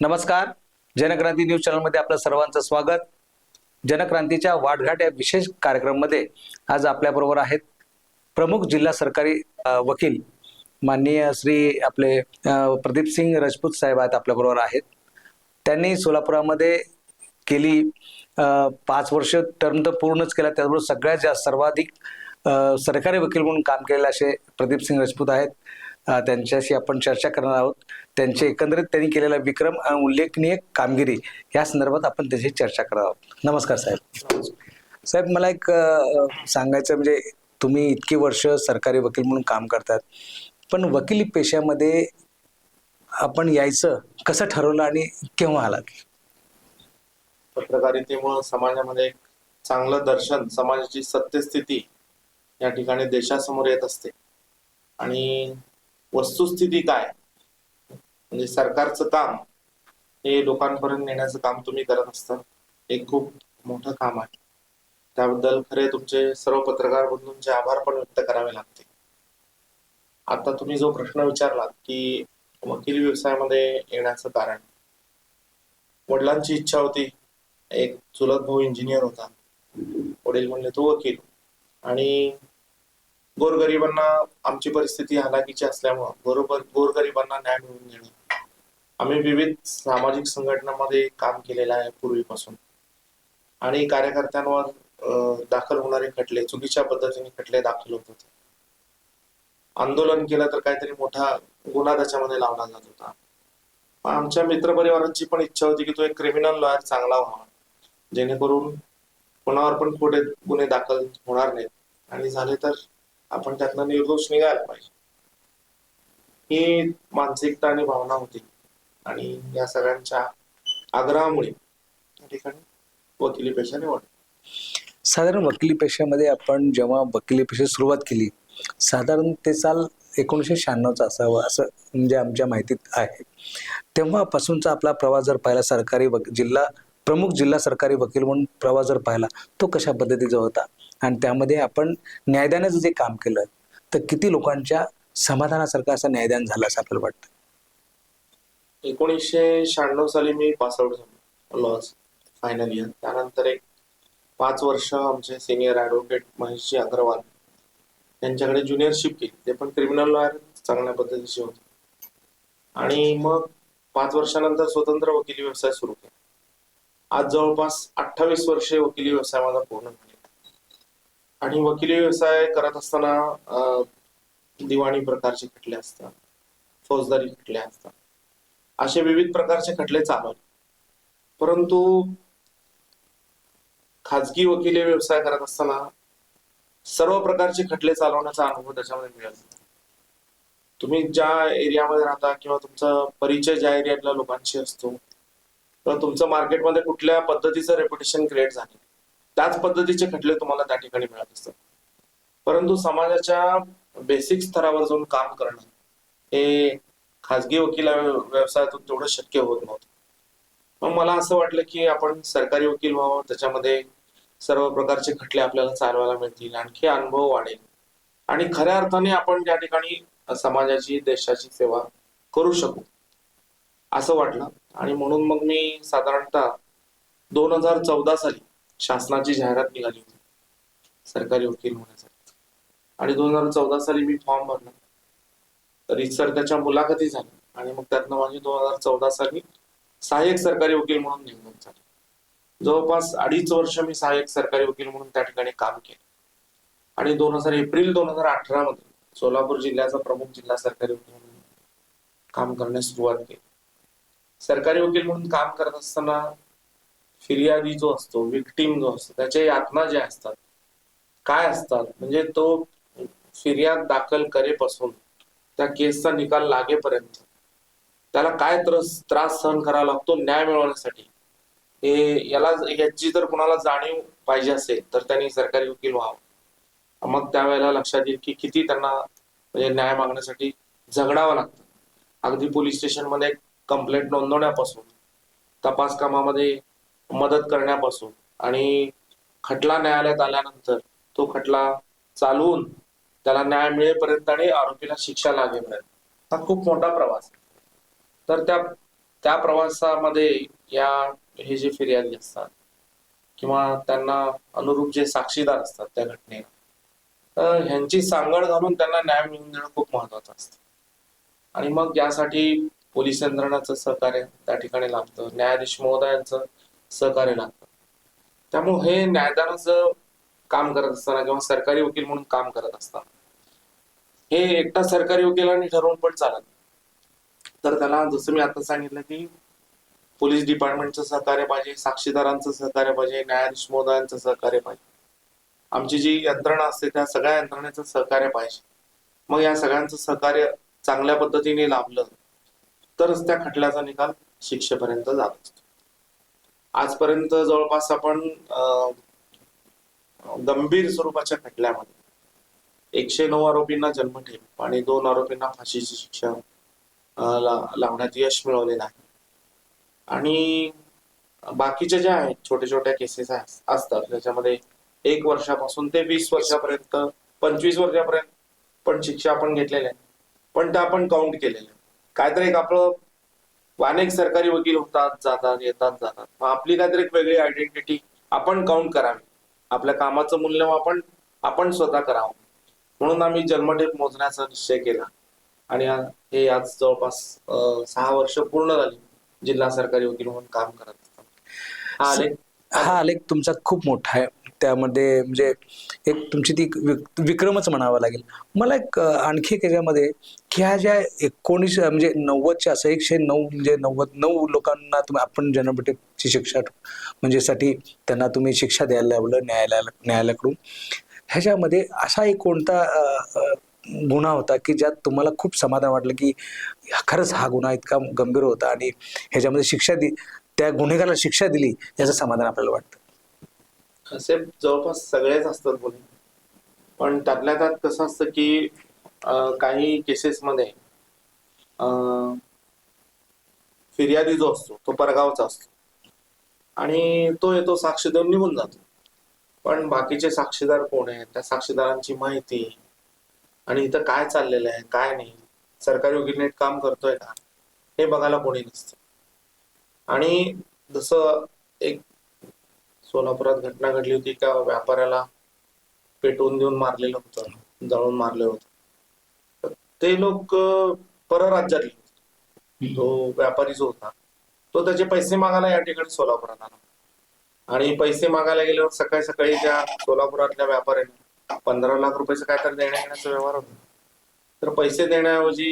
नमस्कार. जनक्रांती न्यूज चॅनलमध्ये आपलं सर्वांचं स्वागत. जनक्रांतीच्या वाटघाट या विशेष कार्यक्रममध्ये आज आपल्याबरोबर आहेत प्रमुख जिल्हा सरकारी वकील माननीय श्री आपले प्रदीप सिंग राजपूत साहेब आहेत आपल्याबरोबर आहेत. त्यांनी सोलापुरामध्ये गेली पाच वर्ष टर्म तर पूर्णच केला त्याचबरोबर सगळ्यात जास्त सर्वाधिक सरकारी वकील म्हणून काम केलेले असे प्रदीप सिंग राजपूत आहेत. त्यांच्याशी आपण चर्चा करणार आहोत. त्यांचे एकंदरीत त्यांनी केलेला विक्रम आणि उल्लेखनीय कामगिरी या संदर्भात आपण त्याची चर्चा करणार आहोत. नमस्कार साहेब. साहेब मला एक सांगायचं म्हणजे तुम्ही इतकी वर्ष सरकारी वकील म्हणून काम करतात पण वकिली पेशामध्ये आपण यायचं कसं ठरवलं आणि केव्हा आलात? पत्रकारितेमुळं समाजामध्ये एक चांगलं दर्शन समाजाची सत्यस्थिती या ठिकाणी देशासमोर येत असते. आणि वस्तुस्थिती काय? म्हणजे सरकारचं काम हे लोकांपर्यंत नेण्याचं काम तुम्ही करत असता हे खूप मोठं काम आहे. त्याबद्दल खरे तुमचे सर्व पत्रकार बंधूंचे आभार पण व्यक्त करावे लागते आता तुम्ही जो प्रश्न विचारलात की वकील व्यवसायामध्ये येण्याचं कारण. वडिलांची इच्छा होती एक चुलत भाऊ इंजिनियर होता. वडील म्हणले तो वकील. आणि गोरगरिबांना आमची परिस्थिती हालाकीची असल्यामुळं बरोबर गोरगरिबांना न्याय मिळवून देणं. आम्ही विविध सामाजिक संघटनांमध्ये काम केलेलं आहे पूर्वीपासून. आणि कार्यकर्त्यांवर दाखल होणारे खटले चुकीच्या पद्धतीने खटले दाखल होत होते. आंदोलन केलं तर काहीतरी मोठा गुन्हा त्याच्यामध्ये लावला जात होता. आमच्या मित्रपरिवारांची पण इच्छा होती की तो एक क्रिमिनल लॉयर चांगला व्हावा. जेणेकरून कोणावर पण खोटे गुन्हे दाखल होणार नाहीत. आणि झाले तर आपण त्यातनं निर्दोष निघायला पाहिजे. ही मानसिकता आणि भावना होती. आणि या सगळ्यांच्या आग्रहामुळे त्या ठिकाणी वकिली पेशा निवड साधारण वकिली पेशामध्ये आपण जेव्हा वकिली पेशा सुरुवात केली साधारण ते साल एकोणीसशे शहाण्णवचा असावं असं म्हणजे आमच्या माहितीत आहे. तेव्हापासूनचा आपला प्रवास जर पाहिला सरकारी वक जिल्हा प्रमुख जिल्हा सरकारी वकील म्हणून प्रवास जर पाहिला तो कशा पद्धतीचा होता? आणि त्यामध्ये आपण न्यायदानाचं जे काम केलं तर किती लोकांच्या समाधानासारखं असं न्यायदान झालं असं आपल्याला वाटतं? एकोणीसशे शहाण्णव साली मी पासआउट झालो लॉज फायनल इयर. त्यानंतर एक पाच वर्ष आमचे सिनियर ॲडव्होकेट महेशजी अग्रवाल यांच्याकडे ज्युनियरशिप केली. ते पण क्रिमिनल लॉयर चांगल्या पद्धतीचे होते. आणि मग पाच वर्षानंतर स्वतंत्र वकिली व्यवसाय सुरू केला. आज जवळपास अठ्ठावीस वर्षे वकिली व्यवसाय माझा पूर्ण झाला. आणि वकिली व्यवसाय करत असताना दिवाणी प्रकारचे खटले असतात फौजदारी खटले असतात. असे विविध प्रकारचे खटले चालवले परंतु खाजगी वकिली व्यवसाय करत असताना सर्व प्रकारचे खटले चालवण्याचा अनुभव त्याच्यामध्ये मिळत तुम्ही ज्या एरियामध्ये राहता किंवा तुमचा परिचय ज्या एरियातल्या लोकांशी असतो किंवा तुमचं मार्केटमध्ये कुठल्या पद्धतीचं रेप्युटेशन क्रिएट झाले त्याच पद्धतीचे खटले तुम्हाला त्या ठिकाणी मिळत असतात. परंतु समाजाच्या बेसिक स्तरावर जाऊन काम करणं हे खाजगी वकिला व्यवसायातून तेवढं शक्य होत नव्हतं. मग मला असं वाटलं की आपण सरकारी वकील व्हावं त्याच्यामध्ये सर्व प्रकारचे खटले आपल्याला चालवायला मिळतील आणखी अनुभव वाढेल. आणि खऱ्या अर्थाने आपण त्या ठिकाणी समाजाची देशाची सेवा करू शकू असं वाटलं. आणि म्हणून मग मी साधारणतः दोन हजार चौदा साली शासनाची जाहिरात निघाली होती. सरकारी वकील होण्यासाठी. आणि दोन हजार चौदा साली मी फॉर्म भरला. तर सर त्याच्या मुलाखती झाल्या. आणि मग त्यातनं माझी दोन हजार चौदा साली सहाय्यक सरकारी वकील म्हणून नेमणूक झाली. जवळपास अडीच वर्ष मी सहाय्यक सरकारी वकील म्हणून त्या ठिकाणी काम केलं. आणि दोन हजार एप्रिल दोन हजार अठरा मध्ये सोलापूर जिल्ह्याचा प्रमुख जिल्हा सरकारी वकील म्हणून काम करण्यास सुरुवात केली. सरकारी वकील म्हणून काम करत असताना फिर्यादी जो असतो विक्टीम जो असतो त्याच्या यातना ज्या असतात काय असतात? म्हणजे तो फिर्याद दाखल करेपासून त्या केसचा निकाल लागेपर्यंत त्याला काय त्रास त्रास सहन करावा लागतो न्याय मिळवण्यासाठी? हे याला याची जर कुणाला जाणीव पाहिजे असेल तर त्यांनी सरकारी वकील व्हावं. मग त्यावेळेला लक्षात येईल की किती त्यांना म्हणजे न्याय मागण्यासाठी झगडावं लागतं. अगदी पोलीस स्टेशनमध्ये कंप्लेंट नोंदवण्यापासून तपास कामामध्ये मदत करण्यापासून. आणि खटला न्यायालयात आल्यानंतर तो खटला चालवून त्याला न्याय मिळेपर्यंत आणि आरोपीला शिक्षा लागेपर्यंत. हा खूप मोठा प्रवास आहे. तर त्या त्या प्रवासामध्ये या हे जे फिर्यादी असतात किंवा त्यांना अनुरूप जे साक्षीदार असतात त्या घटनेला तर ह्यांची सांगड घालून त्यांना न्याय मिळवून देणं खूप महत्वाचं असतं. आणि मग यासाठी पोलीस यंत्रणाचं सहकार्य त्या ठिकाणी लाभतं. न्यायाधीश महोदयांचं सहकार्य लागतं. त्यामुळे हे न्यायदानाचं काम करत असताना किंवा सरकारी वकील म्हणून काम करत असताना हे एकटा सरकारी वकिलांनी ठरवून पण चालत तर त्याला जसं मी आता सांगितलं की पोलीस डिपार्टमेंटचं सहकार्य पाहिजे साक्षीदारांचं सहकार्य पाहिजे न्यायाधीश महोदयांचं सहकार्य पाहिजे. आमची जी यंत्रणा असते त्या सगळ्या यंत्रणेचं सहकार्य पाहिजे. मग या सगळ्यांचं सहकार्य चांगल्या पद्धतीने लाभलं तरच त्या खटल्याचा निकाल शिक्षेपर्यंत जात असतो. आजपर्यंत जवळपास आपण गंभीर स्वरूपाच्या खटल्यामध्ये एकशे नऊ आरोपींना जन्मठेप आणि दोन आरोपींना फाशीची शिक्षा लावण्यात यश मिळवलेलं आहे. आणि बाकीच्या ज्या आहेत छोट्या छोट्या केसेस असतात. त्याच्यामध्ये एक वर्षापासून ते वीस वर्षापर्यंत पंचवीस वर्षापर्यंत पण शिक्षा आपण घेतलेल्या आहे पण त्या आपण काउंट केलेल्या काहीतरी एक आपलं अनेक सरकारी वकील होतात जातात येतात जातात. मग आपली काहीतरी एक वेगळी आयडेंटिटी आपण काउंट करावी. आपल्या कामाचं मूल्यमापन आपण स्वतः करावं. म्हणून आम्ही जन्मठेप मोजण्याचा निश्चय केला. आणि हे आज जवळपास सहा वर्ष पूर्ण झाली जिल्हा सरकारी वकील म्हणून काम करत. हा हा आलेख तुमचा खूप मोठा आहे. त्यामध्ये म्हणजे एक तुमची ती विक- विक्रमच म्हणावा लागेल. मला एक आणखी एक याच्यामध्ये की ह्या ज्या एकोणीस म्हणजे नव्वदच्या असं एकशे नऊ म्हणजे नव्वद नऊ लोकांना तुम्ही आपण जन्मठेपची शिक्षा म्हणजे साठी त्यांना तुम्ही शिक्षा द्यायला लावलं न्यायालयाला न्यायालयाकडून. ह्याच्यामध्ये असा एक कोणता गुन्हा होता की ज्यात तुम्हाला खूप समाधान वाटलं की खरंच हा गुन्हा इतका गंभीर होता आणि ह्याच्यामध्ये शिक्षा दि त्या गुन्हेगाराला शिक्षा दिली याचं समाधान आपल्याला वाटतं? असे जवळपास सगळेच असतात गुन्हे पण त्यातल्या त्यात कसं असतं की काही केसेसमध्ये अं, फिर्यादी जो असतो तो परगावचा असतो. आणि तो येतो साक्ष देऊन निघून जातो. पण बाकीचे साक्षीदार कोण आहेत? त्या साक्षीदारांची माहिती आणि इथं काय चाललेलं आहे काय नाही सरकारी वकील नीट काम करतोय का हे बघायला कोणी नसतं. आणि जसं एक सोलापुरात घटना घडली होती का? व्यापाऱ्याला पेटवून देऊन मारलेलं होतं जळून मारले होतं. तर ते लोक परराज्यातले होते. तो व्यापारी जो होता तो त्याचे पैसे मागायला या ठिकाणी सोलापुरात आला. आणि पैसे मागायला गेल्यावर सकाळी सकाळी त्या सोलापुरातल्या व्यापाऱ्याने पंधरा लाख रुपयाचं काय तर देण्या घेण्याचा व्यवहार होता. तर पैसे देण्याऐवजी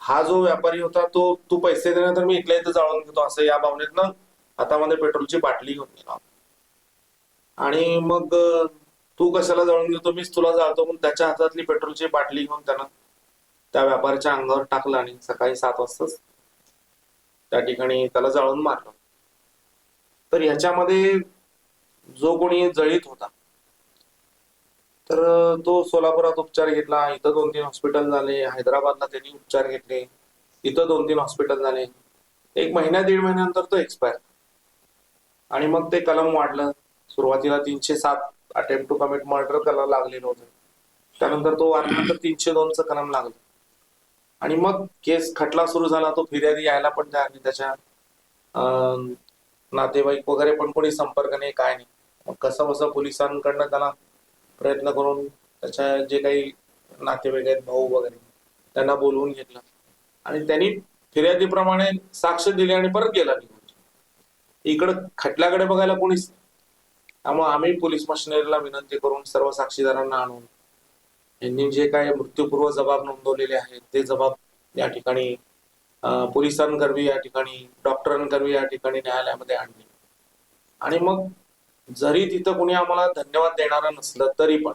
हा जो व्यापारी होता तो तू पैसे देण्यानंतर मी इथल्या इथं जाळून घेतो असं या भावनेतनं हातामध्ये पेट्रोलची बाटली घेऊन गेला आणि मग तू कशाला जाळून घेतो मीच तुला जाळतो. म्हणून त्याच्या हातातली पेट्रोलची बाटली घेऊन त्यानं त्या व्यापाऱ्याच्या अंगावर टाकलं आणि सकाळी सात वाजताच त्या ठिकाणी त्याला जाळून मारलं. तर ह्याच्यामध्ये जो कोणी जळीत होता तर तो सोलापुरात उपचार घेतला. इथं दोन तीन हॉस्पिटल झाले. हैदराबादला त्यांनी उपचार घेतले. इथं दोन तीन हॉस्पिटल झाले. एक महिन्या दीड महिन्यानंतर तो एक्सपायर आणि मग ते कलम वाढलं. सुरुवातीला तीनशे सात अटेम्प्ट टू कमिट मर्डर करायला लागलेलं होतं त्यानंतर तो वारल्यानंतर तीनशे दोनचं कलम लागलं. आणि मग केस खटला सुरू झाला तो फिर्यादी यायला पण त्या आणि त्याच्या नातेवाईक वगैरे पण कोणी संपर्क नाही काय नाही. मग कसं बसं पोलिसांकडनं त्याला प्रयत्न करून त्याच्या जे काही नातेवाईक आहेत भाऊ वगैरे त्यांना बोलवून घेतलं. आणि त्यांनी फिर्यादीप्रमाणे साक्ष दिली आणि परत गेला निघून. इकडं खटल्याकडे बघायला कोणीच त्यामुळे आम्ही पोलीस मशिनरीला विनंती करून सर्व साक्षीदारांना आणून यांनी जे काही मृत्यूपूर्व जबाब नोंदवलेले आहेत ते जबाब या ठिकाणी पोलिसांकरवी या ठिकाणी डॉक्टरांकरवी या ठिकाणी न्यायालयामध्ये आणले. आणि मग जरी तिथं कोणी आम्हाला धन्यवाद देणारा नसलं तरी पण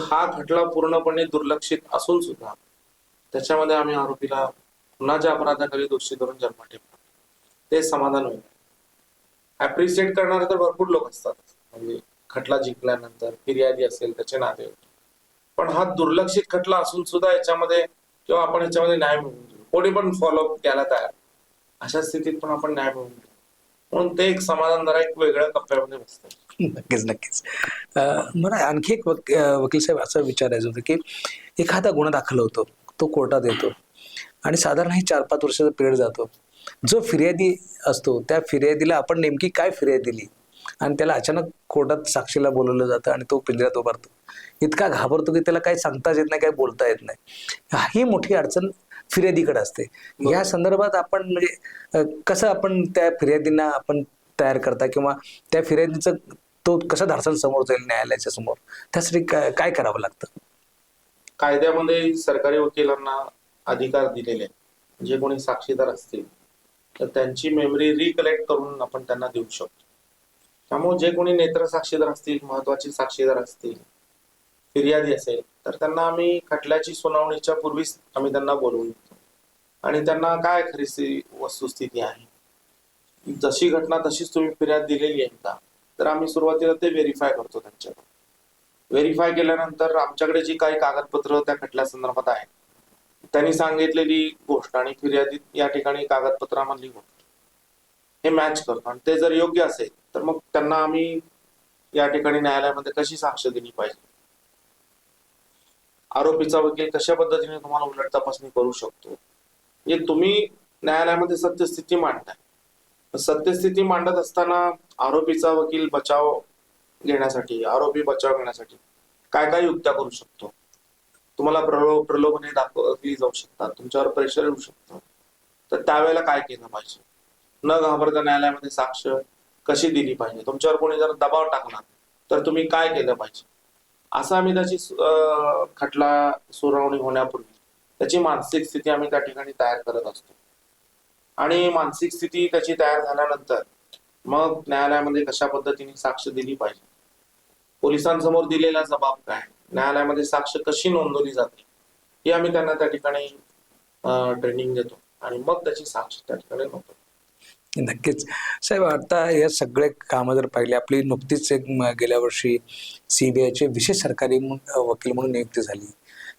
हा खटला पूर्णपणे दुर्लक्षित असून सुद्धा त्याच्यामध्ये आम्ही आरोपीला पुन्हा ज्या अपराधाखाली दोषी धरून ठेवतो ते समाधान होईल. अप्रिशिएट करणारे तर भरपूर लोक असतात. म्हणजे खटला जिंकल्यानंतर फिर्यादी असेल त्याचे नाते पण हा दुर्लक्षित खटला असून सुद्धा याच्यामध्ये किंवा आपण याच्यामध्ये न्याय मिळवून देऊ. कोणी पण फॉलोअप केला तयार अशा स्थितीत पण आपण न्याय मिळवून देऊ. म्हणून ते एक समाधान जरा एक वेगळ्या कप्प्यामध्ये बसतं. नक्कीच नक्कीच. मला आणखी एक वक- वकील साहेब असं विचारायचं होतं की एखादा गुन्हा दाखल होतो तो कोर्टात येतो. आणि साधारण हे चार पाच वर्षाचा पिरियड जातो. जो फिर्यादी असतो त्या फिर्यादीला आपण नेमकी काय फिर्याद दिली? आणि त्याला अचानक कोर्टात साक्षीला बोलवलं जातं आणि तो पिंजऱ्यात उभारतो. इतका घाबरतो की त्याला काही सांगताच येत नाही काही बोलता येत नाही. ही मोठी अडचण फिर्यादीकडे असते. या संदर्भात आपण म्हणजे कसं आपण त्या फिर्यादींना आपण तयार करता किंवा त्या फिर्यादीचं तो कसं धाडसन समोर जाईल न्यायालयाच्या समोर? त्यासाठी काय काय करावं लागतं? कायद्यामध्ये सरकारी वकिलांना अधिकार दिलेले जे कोणी साक्षीदार असतील तर त्यांची मेमरी रिकलेक्ट करून आपण त्यांना देऊ शकतो. त्यामुळे जे कोणी नेत्र साक्षीदार असतील महत्त्वाचे साक्षीदार असतील फिर्यादी असेल तर त्यांना आम्ही खटल्याची सुनावणीच्या पूर्वीच आम्ही त्यांना बोलवून देतो. आणि त्यांना काय खरी वस्तुस्थिती आहे? जशी घटना तशीच तुम्ही फिर्याद दिलेली आहे का? तर आम्ही सुरुवातीला ते व्हेरीफाय करतो त्यांच्याकडून. व्हेरीफाय केल्यानंतर आमच्याकडे जी काही कागदपत्र त्या खटल्या संदर्भात आहेत त्यांनी सांगितलेली गोष्ट आणि फिर्यादीत या ठिकाणी कागदपत्रामधली गोष्ट. हे मॅच करतो आणि ते जर योग्य असेल तर मग त्यांना आम्ही या ठिकाणी न्यायालयामध्ये कशी साक्ष दिली पाहिजे? आरोपीचा वकील कशा पद्धतीने तुम्हाला उलट तपासणी करू शकतो? म्हणजे तुम्ही न्यायालयामध्ये सत्यस्थिती मांडताय. सत्यस्थिती मांडत असताना आरोपीचा वकील बचाव घेण्यासाठी आरोपी बचाव घेण्यासाठी काय काय युक्त्या करू शकतो? तुम्हाला प्रलो प्रलोभने दाखवली जाऊ शकतात. तुमच्यावर प्रेशर येऊ शकतं. तर त्यावेळेला काय केलं पाहिजे? न घाबरता न्यायालयामध्ये साक्ष कशी दिली पाहिजे? तुमच्यावर कोणी जर दबाव टाकला तर तुम्ही काय केलं पाहिजे? असा आम्ही त्याची खटला सुनावणी होण्यापूर्वी त्याची मानसिक स्थिती आम्ही त्या ठिकाणी तयार करत असतो. आणि मानसिक स्थिती त्याची तयार झाल्यानंतर मग न्यायालयामध्ये कशा पद्धतीने साक्ष दिली पाहिजे? पोलिसांसमोर दिलेला जबाब काय? न्यायालयामध्ये साक्ष कशी नोंदवली जाते हे आम्ही त्यांना त्या ठिकाणी ट्रेनिंग देतो. आणि मग त्याची साक्ष त्या ठिकाणी नोंदवतो. नक्कीच. साहेब आता या सगळे कामं जर पाहिले आपली नुकतीच एक गेल्या वर्षी सीबीआयचे विशेष सरकारी वकील म्हणून नियुक्ती झाली.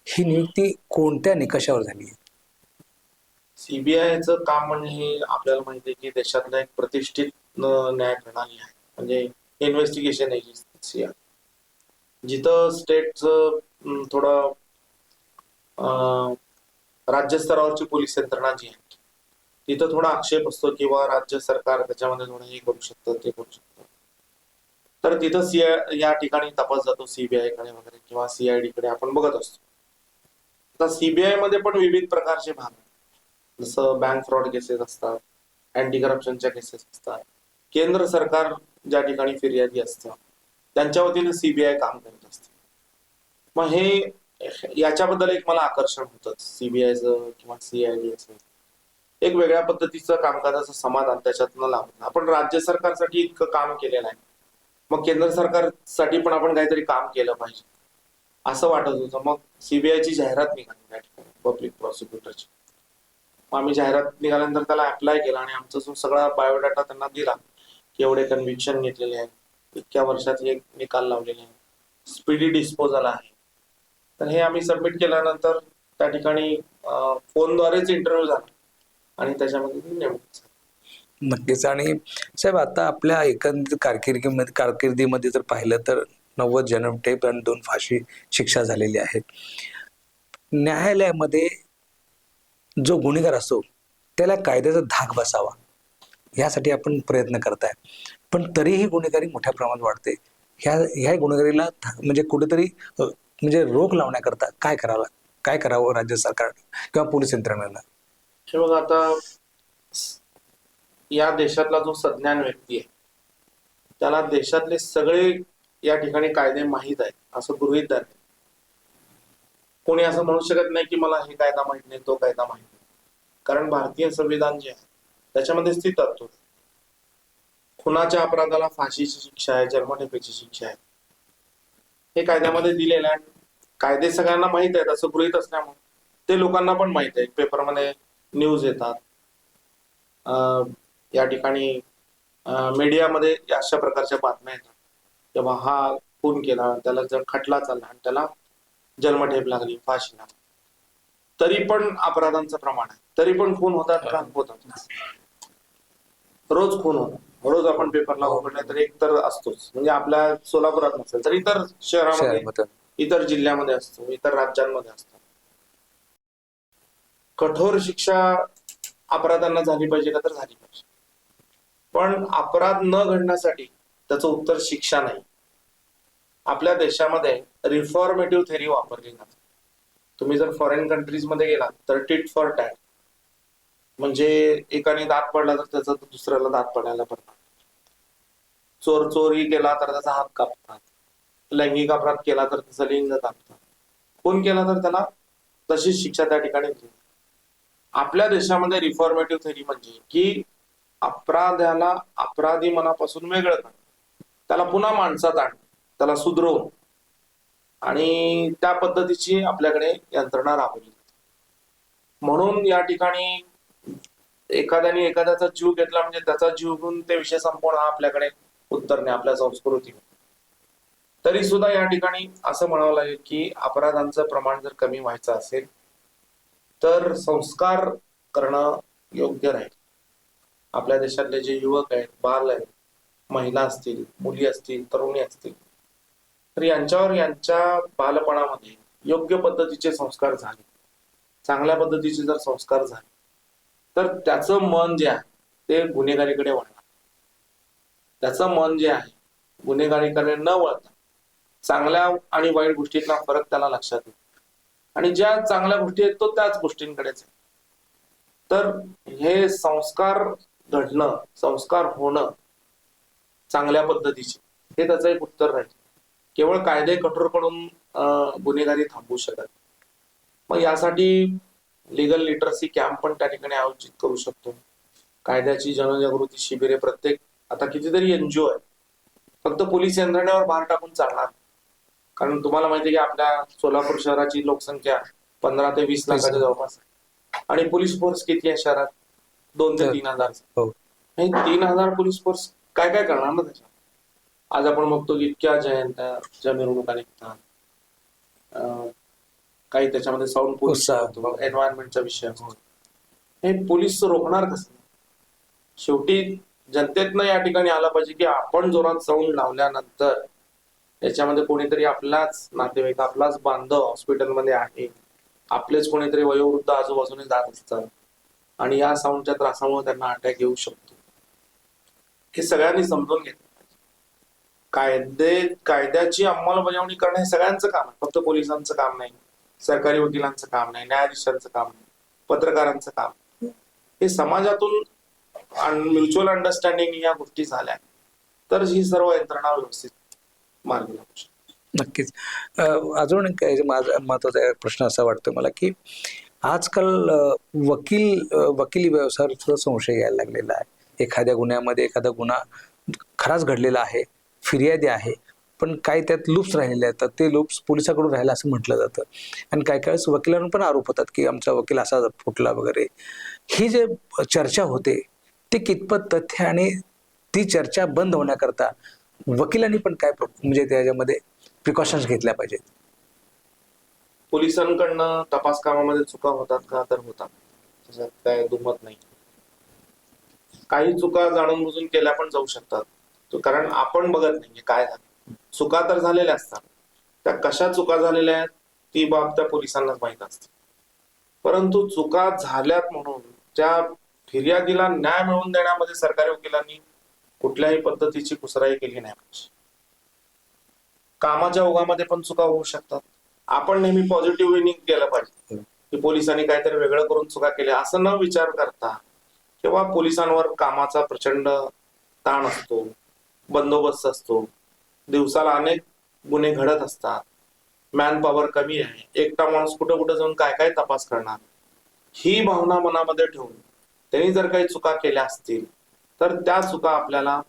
ही नियुक्ती कोणत्या निकषावर झाली? सीबीआयचं काम म्हणजे हे आपल्याला माहिती आहे की देशातलं एक प्रतिष्ठित न्याय प्रणाली आहे. म्हणजे इन्व्हेस्टिगेशन एजन्सी आहे. जिथं स्टेटचं थोडं राज्यस्तरावरची पोलीस यंत्रणा जी आहे तिथं थोडा आक्षेप असतो किंवा राज्य सरकार त्याच्यामध्ये थोडं हे करू शकतं ते करू शकतं. तर तिथं सीआय या ठिकाणी तपास जातो सीबीआयकडे वगैरे किंवा सीआयडी कडे आपण बघत असतो. आता सीबीआयमध्ये पण विविध प्रकारचे भाग आहेत. जसं बँक फ्रॉड केसेस असतात अँटी करप्शनच्या केसेस असतात. केंद्र सरकार ज्या ठिकाणी फिर्यादी असतं त्यांच्या वतीने सीबीआय काम करत असते. मग हे याच्याबद्दल एक मला आकर्षण होतं. सीबीआयचं किंवा सीआयडी एक वेगळ्या पद्धतीचं कामकाजाचं समाधान त्याच्यातनं लाभलं. आपण राज्य सरकारसाठी इतकं काम केलेलं आहे. मग केंद्र सरकारसाठी पण आपण काहीतरी काम केलं पाहिजे. असं वाटत होतं. मग सीबीआयची जाहिरात निघाली त्या ठिकाणी पब्लिक प्रॉसिक्युटरची मग आम्ही जाहिरात निघाल्यानंतर त्याला अप्लाय केला आणि आमचा जो सगळा बायोडाटा त्यांना दिला की एवढे कन्व्हिक्शन घेतलेले आहेत. इतक्या वर्षात हे निकाल लावलेले आहे. स्पीडी डिस्पोजल आहे. तर हे आम्ही सबमिट केल्यानंतर त्या ठिकाणी फोनद्वारेच इंटरव्ह्यू झाला. आणि त्याच्यामध्ये नेमणूक झाली. नक्कीच. आणि साहेब आता आपल्या एकंदरीत कारकिर्दीमध्ये कारकिर्दीमध्ये जर पाहिलं तर नव्वद जन्मठेप आणि दोन फाशी शिक्षा झालेली आहेत. न्यायालयामध्ये जो गुन्हेगार असतो त्याला कायद्याचा धाक बसावा. यासाठी आपण प्रयत्न करताय. पण तरीही गुन्हेगारी मोठ्या प्रमाणात वाढते. ह्या ह्या गुन्हेगारीला म्हणजे कुठेतरी म्हणजे रोख लावण्याकरता काय करावं काय करावं राज्य सरकार किंवा पोलीस यंत्रणेनं? आता या देशातला जो सज्ञान व्यक्ती आहे त्याला देशातले सगळे या ठिकाणी कायदे माहीत आहेत असं गृहित धरते कोणी असं म्हणू शकत नाही की मला हे कायदा माहीत नाही तो कायदा माहीत नाही. कारण भारतीय संविधान जे आहे त्याच्यामध्ये स्थित तरतूद खुनाच्या अपराधाला फाशीची शिक्षा आहे जन्मठेपेची शिक्षा आहे. हे कायद्यामध्ये दिलेलं आहे. कायदे सगळ्यांना माहीत आहेत असं गृहीत असल्यामुळे. ते लोकांना पण माहीत आहे. पेपरमध्ये न्यूज येतात. अं, या ठिकाणी मीडियामध्ये अशा प्रकारच्या बातम्या येतात. तेव्हा हा खून केला त्याला जर खटला चालला आणि त्याला जन्मठेप लागली फाशी लागली. तरी पण अपराधांचं प्रमाण आहे. तरी पण खून होतात का? होतात रोज खून होतात रोज आपण पेपरला उघडलं तर एक तर असतोच. म्हणजे आपल्या सोलापुरात नसेल तर इतर शहरामध्ये शहरामध्ये. इतर जिल्ह्यामध्ये असतो इतर राज्यांमध्ये असतो. कठोर शिक्षा अपराधांना झाली पाहिजे का तर झाली पाहिजे. पण अपराध न घडण्यासाठी त्याचं उत्तर शिक्षा नाही. आपल्या देशामध्ये रिफॉर्मेटिव्ह थेरी वापरली जाते. तुम्ही जर फॉरेन कंट्रीजमध्ये गेलात तर टिट फॉर टॅट म्हणजे एकाने दात पडला तर त्याचा दुसऱ्याला दात पडायला पडतात. चोर चोरी केला तर त्याचा हात कापतात. लैंगिक अपराध केला तर त्याचं लिंग कापतात. खून केला तर त्याला? तशीच शिक्षा त्या ठिकाणी आपल्या देशामध्ये रिफॉर्मेटिव्ह थेरी म्हणजे की अपराध्याला अपराधी मनापासून वेगळं करणं त्याला पुन्हा माणसात आण त्याला सुधरवून. आणि त्या पद्धतीची आपल्याकडे यंत्रणा राबवली म्हणून या ठिकाणी एखाद्याने एखाद्याचा जीव घेतला म्हणजे त्याचा जीव घेऊन ते विषय संपवणं हा आपल्याकडे उत्तर नाही आपल्या संस्कृती तरी सुद्धा या ठिकाणी असं म्हणावं लागेल की अपराधांचं प्रमाण जर कमी व्हायचं असेल तर संस्कार करणं योग्य राहील. आपल्या देशातले जे युवक आहेत बाल आहेत महिला असतील मुली असतील तरुणी असतील तर यांच्यावर यांच्या बालपणामध्ये योग्य पद्धतीचे संस्कार झाले. चांगल्या पद्धतीचे जर संस्कार झाले तर त्याचं मन जे आहे ते गुन्हेगारीकडे वळणार. त्याचं मन जे आहे गुन्हेगारीकडे न वळता चांगल्या आणि वाईट गोष्टीतला फरक त्याला लक्षात येईल आणि ज्या चांगल्या गोष्टी आहेत तो त्याच गोष्टींकडेच आहे. तर हे संस्कार घडणं संस्कार होणं चांगल्या पद्धतीचे हे त्याचं एक उत्तर राहील. केवळ कायदे कठोर करून गुन्हेगारी थांबवू शकत मग यासाठी लिगल लिटरसी कॅम्प पण त्या ठिकाणी आयोजित करू शकतो. कायद्याची जनजागृती शिबिरे प्रत्येक आता कितीतरी एनजीओ आहे फक्त पोलीस यंत्रणेवर भार टाकून चालणार. कारण तुम्हाला माहिती आहे की आपल्या सोलापूर शहराची लोकसंख्या पंधरा ते वीस लाखाच्या जवळपास आहे. आणि पोलीस फोर्स किती आहे शहरात? दोन ते तीन हजार. हो. तीन हजार पोलीस फोर्स काय काय करणार ना त्याच्यात? आज आपण बघतो की इतक्या जयंत्या ज्या मिरवणुका निघतात काही त्याच्यामध्ये साऊंड पोलीस उत्साह. एन्व्हायरमेंटचा विषय हे पोलीस रोखणार कसं? शेवटी जनतेतनं या ठिकाणी आला पाहिजे की आपण जोरात साऊंड लावल्यानंतर याच्यामध्ये कोणीतरी आपलाच नातेवाईक आपलाच बांधव हॉस्पिटलमध्ये आहे. आपलेच कोणीतरी वयोवृद्ध आजूबाजूने जात असतात. आणि या साऊंडच्या त्रासामुळे त्यांना अटॅक येऊ शकतो. हे सगळ्यांनी समजून घेतलं कायदे कायद्याची अंमलबजावणी करणं हे सगळ्यांचं काम आहे. फक्त पोलिसांचं काम नाही. सरकारी वकिलांचं काम नाही न्यायाधीशांचं काम नाही पत्रकारांचं काम हे समाजातून म्युच्युअल अंडरस्टँडिंग या गोष्टी झाल्या तर ही सर्व यंत्रणा व्यवस्थित मार्गी लागू शकते. नक्कीच. अजून काही माझा महत्त्वाचा प्रश्न असा वाटतो मला की आजकाल वकील वकिली व्यवसायावर सुद्धा संशय यायला लागलेला आहे. एखाद्या गुन्ह्यामध्ये एखादा गुन्हा खराच घडलेला आहे फिर्यादी आहे. पण काही त्यात लूप्स राहिलेले आहेत ते लूप्स पोलिसाकडून राहिला असं म्हटलं जातं. आणि काही काही वकिलांवर पण आरोप होतात की आमचा वकील असा फुटला वगैरे. ही जे चर्चा होते ती कितपत तथ्य आणि ती चर्चा बंद होण्याकरता वकिलांनी पण काय म्हणजे त्याच्यामध्ये प्रिकॉशन्स घेतल्या पाहिजेत? पोलिसांकडनं तपास कामामध्ये चुका होतात का? तर होतात. त्याच्यात काय दुमत नाही. काही चुका जाणून बुजून केल्या पण जाऊ शकतात. कारण आपण बघत नाही काय झालं. चुका तर झालेल्या असतात. त्या कशा चुका झालेल्या आहेत ती बाब त्या पोलिसांनाच माहीत असते. परंतु चुका झाल्यात म्हणून त्या फिर्यादीला न्याय मिळवून देण्यामध्ये सरकारी वकिलांनी कुठल्याही पद्धतीची कुसराई केली नाही. पाहिजे कामाच्या ओघामध्ये पण चुका होऊ शकतात. आपण नेहमी पॉझिटिव्ह विनिंग केलं पाहिजे की पोलिसांनी काहीतरी वेगळं करून चुका केल्या असं न विचार करता किंवा पोलिसांवर कामाचा प्रचंड ताण असतो बंदोबस्त असतो दिवसाला अनेक गुन्हे घडत असतात. मॅन पॉवर कमी आहे. एकटा माणूस कुठं कुठं जाऊन काय काय तपास करणार? ही भावना मनामध्ये ठेवून त्यांनी जर काही चुका केल्या असतील तर त्या चुका आपल्याला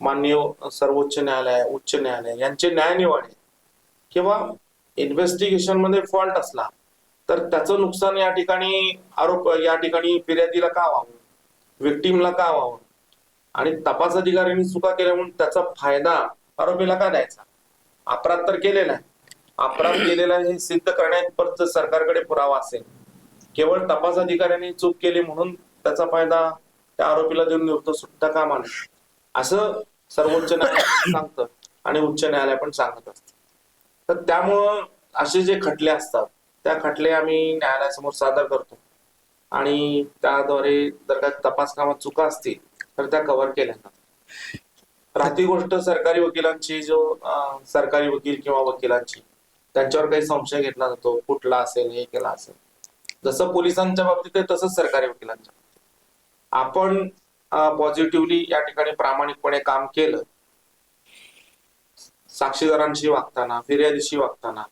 माननीय सर्वोच्च न्यायालय उच्च न्यायालय यांचे न्यायनिवाडे किंवा इन्व्हेस्टिगेशनमध्ये फॉल्ट असला तर त्याचं नुकसान या ठिकाणी आरोप या ठिकाणी फिर्यादीला का व्हावं? विक्टीमला का व्हावं? आणि तपास अधिकाऱ्यांनी चुका केल्या म्हणून त्याचा फायदा आरोपीला का द्यायचा अपराध तर केलेला आहे. अपराध केलेला आहे हे सिद्ध करण्यापर्यंत सरकारकडे पुरावा असेल. केवळ तपास अधिकाऱ्यांनी चूक केली म्हणून त्याचा फायदा त्या आरोपीला देऊन निघतो सुद्धा कामा नये. असं सर्वोच्च न्यायालय सांगतं आणि उच्च न्यायालय पण सांगत असत. तर त्यामुळं असे जे खटले असतात त्या खटले आम्ही न्यायालयासमोर सादर करतो. आणि त्याद्वारे जर का तपास कामात चुका असतील तर त्या कव्हर केल्या जातात. राहती गोष्ट सरकारी वकिलांची जो सरकारी वकील किंवा वकिलांची त्यांच्यावर काही संशय घेतला जातो कुठला असेल हे केला असेल. जसं पोलिसांच्या बाबतीत आहे तसंच सरकारी वकिलांच्या. आपण पॉझिटिव्हली या ठिकाणी प्रामाणिकपणे काम केलं साक्षीदारांशी वागताना फिर्यादीशी वागताना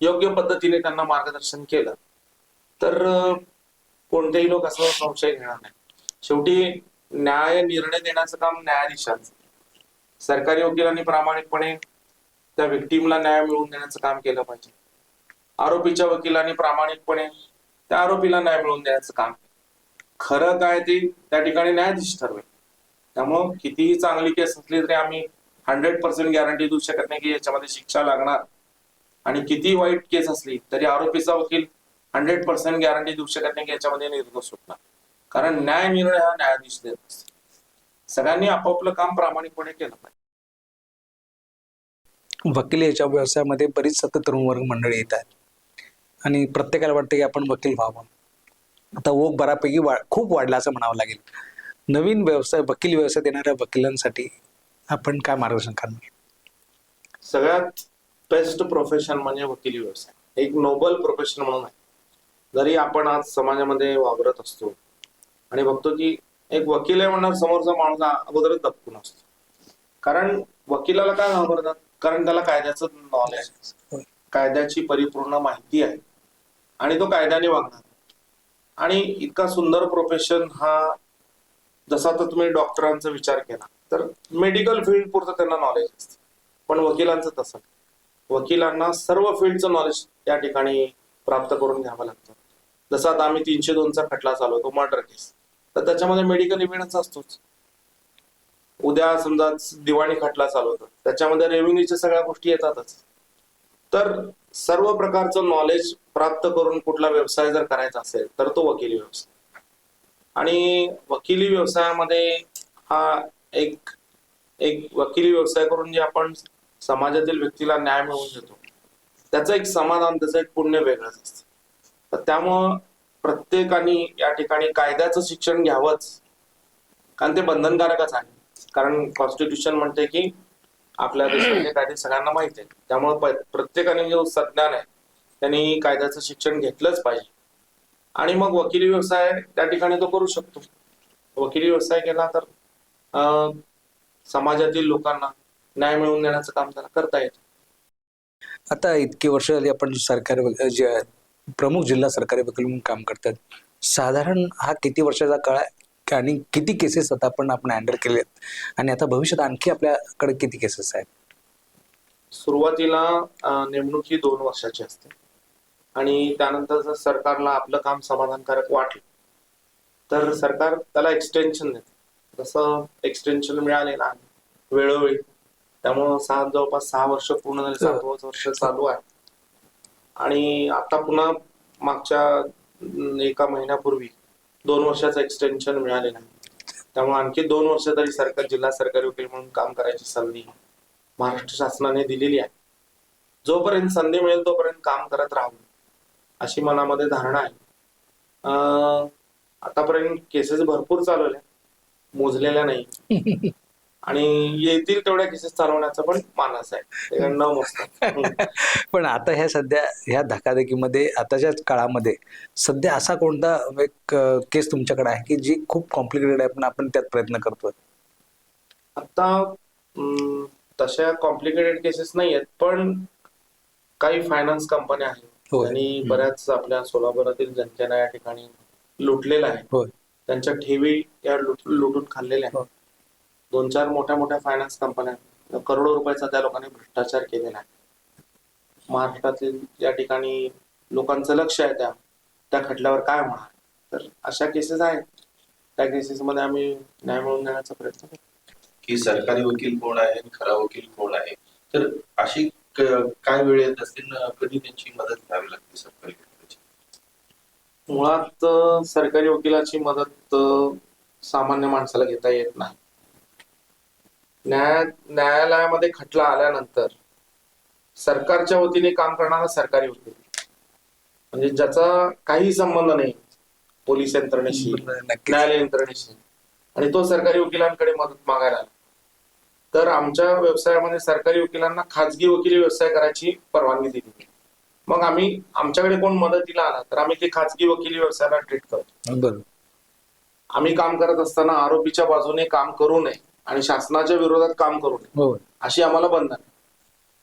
योग्य पद्धतीने त्यांना मार्गदर्शन केलं तर कोणतेही लोक असं संशय घेणार नाही शेवटी न्याय निर्णय देण्याचं काम न्यायाधीशांचं. सरकारी वकिलांनी प्रामाणिकपणे त्या विक्टीमला न्याय मिळवून देण्याचं काम केलं पाहिजे. आरोपीच्या वकिलांनी प्रामाणिकपणे त्या आरोपीला न्याय मिळवून देण्याचं काम केलं. खरं काय ते त्या ठिकाणी न्यायाधीश ठरवेल. त्यामुळं कितीही चांगली केस असली तरी आम्ही हंड्रेड पर्सेंट गॅरंटी देऊ शकत नाही की याच्यामध्ये शिक्षा लागणार. आणि किती वाईट केस असली तरी आरोपीचा वकील हंड्रेड पर्सेंट गॅरंटी देऊ शकत नाही की याच्यामध्ये निर्दोष सुटणार कारण न्याय निर्णय हा न्यायाधीश देत असतो सगळ्यांनी आपापलं काम प्रामाणिकपणे केलं पाहिजे. वकील याच्या व्यवसायामध्ये बरीच सतत तरुण वर्ग मंडळी येत आहेत. आणि प्रत्येकाला वाटतं की आपण वकील व्हावं. आता ओघ बऱ्यापैकी वा खूप वाढला असं म्हणावं लागेल. नवीन व्यवसाय वकील व्यवसाय देणाऱ्या वकिलांसाठी आपण काय मार्गदर्शन करणार? सगळ्यात बेस्ट प्रोफेशन म्हणजे वकिली व्यवसाय. एक नोबल प्रोफेशन म्हणून आहे. जरी आपण आज समाजामध्ये वावरत असतो आणि बघतो की एक वकील आहे म्हणणार समोरचा माणूस अगोदरच दबकून असतो. कारण वकिलाला काय घाबरतात कारण त्याला कायद्याचं नॉलेज. कायद्याची परिपूर्ण माहिती आहे. आणि तो कायद्याने वागणार. आणि इतका सुंदर प्रोफेशन हा जसा तर तुम्ही डॉक्टरांचा विचार केला तर मेडिकल फील्ड पुरतं त्यांना नॉलेज असतं. पण वकिलांचं तसं. वकिलांना सर्व फील्डचं नॉलेज या ठिकाणी प्राप्त करून घ्यावं लागतं. जसं आता आम्ही तीनशे दोनचा खटला चालवतो मर्डर केस तर त्याच्यामध्ये मेडिकल इव्हिडन्स असतोच. उद्या समजा दिवाणी खटला चालवतो त्याच्यामध्ये रेव्हेन्यूच्या सगळ्या गोष्टी येतातच. तर सर्व प्रकारचं नॉलेज प्राप्त करून कुठला व्यवसाय जर करायचा असेल तर तो वकिली व्यवसाय. आणि वकिली व्यवसायामध्ये हा एक एक वकिली व्यवसाय करून जे आपण समाजातील व्यक्तीला न्याय मिळवून देतो त्याचं एक समाधान त्याचं एक पुण्य वेगळंच असतं. तर त्यामुळं प्रत्येकाने या ठिकाणी कायद्याचं शिक्षण घ्यावंच. कारण ते बंधनकारकच आहे. कारण कॉन्स्टिट्यूशन म्हणते की आपल्या देशातले कायदे सगळ्यांना माहिती आहे त्यामुळे प्रत्येकाने जो सज्ञान आहे त्यांनी कायद्याचं शिक्षण घेतलंच पाहिजे. आणि मग वकिली व्यवसाय त्या ठिकाणी तो करू शकतो. वकिली व्यवसाय केला तर समाजातील लोकांना न्याय मिळवून देण्याचं काम त्याला करता येतं. आता इतकी वर्ष झाली आपण सरकारी जे प्रमुख जिल्हा सरकारी वकील म्हणून काम करतात. साधारण हा किती वर्षाचा काळ आहे? आणि किती केसेस आता आपण आपण हँडल केले आणि आता भविष्यात आणखी आपल्याकडे किती केसेस आहेत? सुरुवातीला नेमणूक ही दोन वर्षाची असते. आणि त्यानंतर जर सरकारला आपलं काम समाधानकारक वाटलं तर सरकार त्याला एक्सटेन्शन देते. जसं एक्सटेन्शन मिळालेलं आहे वेळोवेळी त्यामुळं सहा जवळपास सहा वर्ष पूर्ण झाले सातवं वर्ष चालू आहे. आणि आता पुन्हा मागच्या एका महिन्यापूर्वी दोन वर्षाचं एक्सटेन्शन मिळालेलं आहे त्यामुळे आणखी दोन वर्ष तरी सरकार जिल्हा सरकारी वकील म्हणून काम करायची संधी महाराष्ट्र शासनाने दिलेली आहे. जोपर्यंत संधी मिळेल तोपर्यंत काम करत राहू. अशी मनामध्ये धारणा आहे. अं, आतापर्यंत केसेस भरपूर चालवल्या मोजलेल्या नाही. आणि येतील तेवढ्या केसेस चालवण्याचा पण मानस आहे. न मोजता. पण आता ह्या सध्या ह्या धकाधकीमध्ये आताच्या काळामध्ये सध्या असा कोणता एक केस तुमच्याकडे आहे की जी खूप कॉम्प्लिकेटेड आहे पण आपण त्यात प्रयत्न करतोय? आता तशा कॉम्प्लिकेटेड केसेस नाही आहेत पण काही फायनान्स कंपन्या आहेत. त्यांनी बऱ्याच आपल्या सोलापुरातील जनतेला या ठिकाणी लुटलेलं आहे. त्यांच्या ठेवी या लुट- लुटून खाल्लेल्या. आहेत. दोन चार मोठ्या मोठ्या फायनान्स कंपन्या करोडो रुपयाचा त्या लोकांनी भ्रष्टाचार केलेला आहे. महाराष्ट्रातील या ठिकाणी लोकांचं लक्ष आहे त्या त्या खटल्यावर काय होणार? तर अशा केसेस आहेत. त्या केसेस मध्ये आम्ही न्याय मिळवून देण्याचा प्रयत्न करतो. की सरकारी वकील कोण आहे खरा वकील कोण आहे? तर अशी काय वेळ येत असतील कधी त्यांची मदत घ्यावी लागते सरकारी मुळात सरकारी वकिलाची मदत सामान्य माणसाला घेता येत नाही. न्याय न्यायालयामध्ये खटला आल्यानंतर सरकारच्या वतीने काम करणारा सरकारी वकील. म्हणजे ज्याचा काही संबंध नाही पोलीस यंत्रणेशी न्यायालय यंत्रणेशी. आणि तो सरकारी वकिलांकडे मदत मागायला आला. तर आमच्या व्यवसायामध्ये सरकारी वकिलांना खाजगी वकिली व्यवसाय करायची परवानगी दिली. मग आम्ही आमच्याकडे कोण मदतीला आला तर आम्ही ते खाजगी वकिली व्यवसायाला ट्रीट करतो. आम्ही काम करत असताना आरोपीच्या बाजूने काम करू नये. आणि शासनाच्या विरोधात काम करू नये हो. अशी आम्हाला बंधन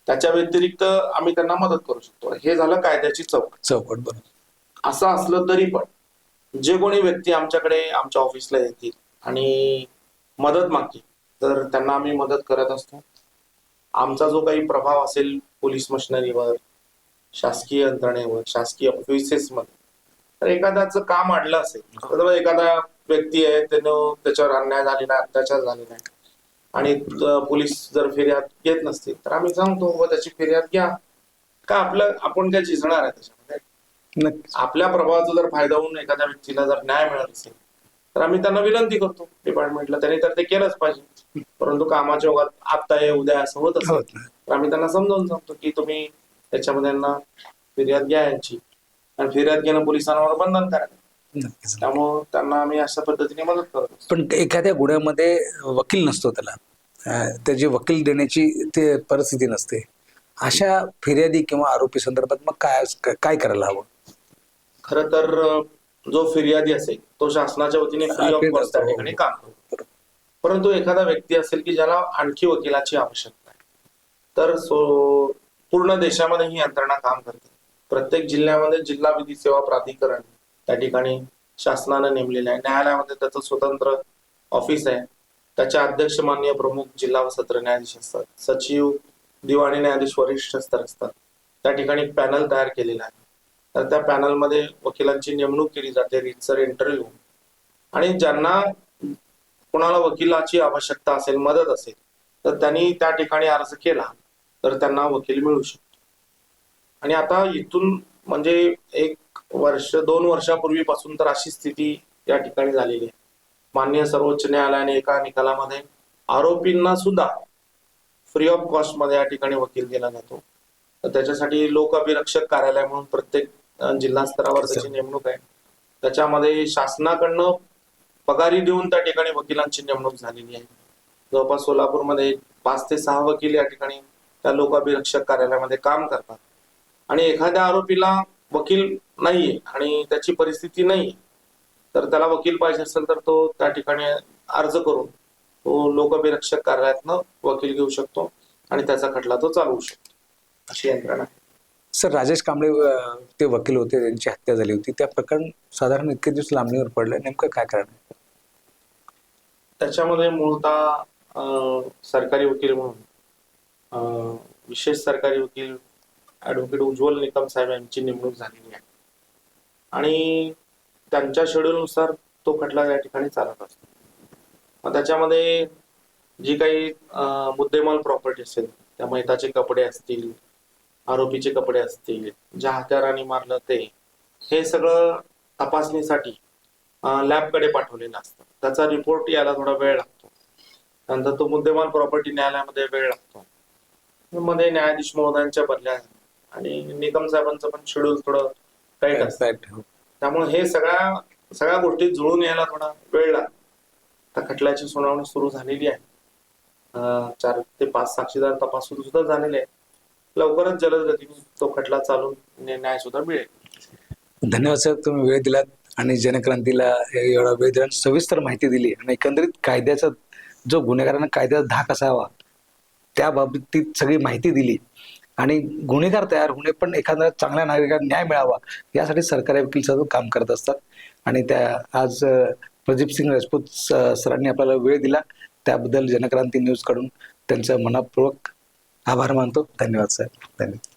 त्याच्या व्यतिरिक्त आम्ही त्यांना मदत करू शकतो. हे झालं कायद्याची चौकट. चौकट बरोबर. असं असलं तरी पण जे कोणी व्यक्ती आमच्याकडे आमच्या ऑफिसला येतील आणि मदत मागतील तर त्यांना आम्ही मदत करत असतो. आमचा जो काही प्रभाव असेल पोलीस मशिनरीवर शासकीय यंत्रणेवर शासकीय ऑफिसेसमध्ये तर एखाद्याचं काम अडलं असेल तर एखादा व्यक्ती आहे त्यानं त्याच्यावर अन्याय झालेला अत्याचार झालेला आहे आणि पोलीस जर फिर्याद घेत नसतील तर आम्ही सांगतो व त्याची फिर्याद घ्या. का आपलं आपण काय झिजणार आहे त्याच्यामध्ये? आपल्या प्रभावाचा जर फायदा होऊन एखाद्या व्यक्तीला जर न्याय मिळत असेल तर आम्ही त्यांना विनंती करतो डिपार्टमेंटला त्यांनी तर ते केलंच पाहिजे. परंतु कामाच्या ओघात आता आहे उद्या असं होत असेल. तर आम्ही त्यांना समजावून सांगतो की तुम्ही त्याच्यामध्ये यांना फिर्याद घ्या यांची. आणि फिर्याद घेणं पोलिसांवर बंधन करा नक्कीच त्यामुळं त्यांना आम्ही अशा पद्धतीने मदत करत असतो. पण एखाद्या गुन्ह्यामध्ये वकील नसतो त्याला. अं, त्याची वकील देण्याची ते परिस्थिती नसते. अशा फिर्यादी किंवा आरोपी संदर्भात मग काय काय करायला हवं? खर तर अं, जो फिर्यादी असेल तो शासनाच्या वतीने फ्री ऑफ कॉस्ट त्या. ठिकाणी काम करतो परंतु एखादा व्यक्ती असेल की ज्याला आणखी वकिलाची आवश्यकता आहे तर सो पूर्ण देशामध्ये ही यंत्रणा काम करते. प्रत्येक जिल्ह्यामध्ये जिल्हा विधी सेवा प्राधिकरण त्या ठिकाणी शासनानं नेमलेलं आहे. न्यायालयामध्ये त्याचं स्वतंत्र ऑफिस आहे. त्याचे अध्यक्ष माननीय प्रमुख जिल्हा व सत्र न्यायाधीश असतात. सचिव दिवाणी न्यायाधीश वरिष्ठ स्तर असतात. त्या ठिकाणी पॅनल तयार केलेला आहे. तर त्या पॅनलमध्ये वकिलांची नेमणूक केली जाते रितसर इंटरव्ह्यू आणि ज्यांना कोणाला वकिलाची आवश्यकता असेल मदत असेल तर त्यांनी त्या ठिकाणी अर्ज केला तर त्यांना वकील मिळू शकतो. आणि आता इथून म्हणजे एक वर्ष दोन वर्षापूर्वीपासून तर अशी स्थिती या ठिकाणी झालेली आहे. मान्य सर्वोच्च न्यायालयाने एका निकालामध्ये आरोपींना सुद्धा फ्री ऑफ कॉस्टमध्ये या ठिकाणी वकील दिला जातो. तर त्याच्यासाठी लोक अभिरक्षक कार्यालय म्हणून प्रत्येक जिल्हा स्तरावर त्याची नेमणूक आहे. त्याच्यामध्ये शासनाकडनं पगारी देऊन त्या ठिकाणी वकिलांची नेमणूक झालेली आहे. जवळपास सोलापूरमध्ये पाच ते सहा वकील या ठिकाणी त्या लोक अभिरक्षक कार्यालयामध्ये काम करतात. आणि एखाद्या आरोपीला वकील नाहीये आणि त्याची परिस्थिती नाहीये. तर त्याला वकील पाहिजे असेल तर तो त्या ठिकाणी अर्ज करून तो लोकअभिरक्षक कार्यालयातनं वकील घेऊ शकतो आणि त्याचा खटला तो चालवू शकतो. अशी यंत्रणा आहे. सर राजेश कांबळे ते वकील होते त्यांची हत्या झाली होती. त्या प्रकरण साधारण इतके दिवस लांबणीवर पडलं. नेमकं काय कारण त्याच्यामध्ये मूळतः सरकारी वकील म्हणून विशेष सरकारी वकील ऍडव्होकेट उज्ज्वल निकम साहेब यांची नेमणूक झालेली आहे. आणि त्यांच्या शेड्यूलनुसार तो खटला या ठिकाणी चालत असतो. मग त्याच्यामध्ये जी काही मुद्देमाल प्रॉपर्टी असेल त्या मैताचे कपडे असतील आरोपीचे कपडे असतील ज्या हत्याराने मारलं ते हे सगळं तपासणीसाठी लॅबकडे पाठवलेलं असतं. त्याचा रिपोर्ट यायला थोडा वेळ लागतो. नंतर तो मुद्देमाल प्रॉपर्टी न्यायालयामध्ये वेळ लागतो. मध्ये न्यायाधीश महोदयांच्या बदल्या आणि निकम साहेबांचं पण शेड्यूल थोडं टाईट असतं Right. त्यामुळे हे सगळ्या सगळ्या गोष्टी जुळून यायला थोडा वेळ त्या खटल्याची सुनावणी सुरू झालेली आहे. चार ते पाच साक्षीदार तपासून सुद्धा झालेले आहे लवकरच जलद गतीने तो खटला चालून न्याय सुद्धा मिळेल. धन्यवाद सर तुम्ही वेळ दिलात आणि जनक्रांतीला एवढा वेळ दिला सविस्तर माहिती दिली आणि एकंदरीत कायद्याचा जो गुन्हेगारांना कायद्याचा धाक असावा त्या बाबतीत सगळी माहिती दिली. आणि गुन्हेगार तयार होणे पण एखाद्या चांगल्या नागरिकांना न्याय मिळावा यासाठी सरकारी वकील सर्व काम करत असतात. आणि त्या आज प्रदीप सिंग राजपूत स- सरांनी आपल्याला वेळ दिला. त्याबद्दल जनक्रांती न्यूजकडून त्यांचं मनापूर्वक आभार मानतो. धन्यवाद सर धन्यवाद.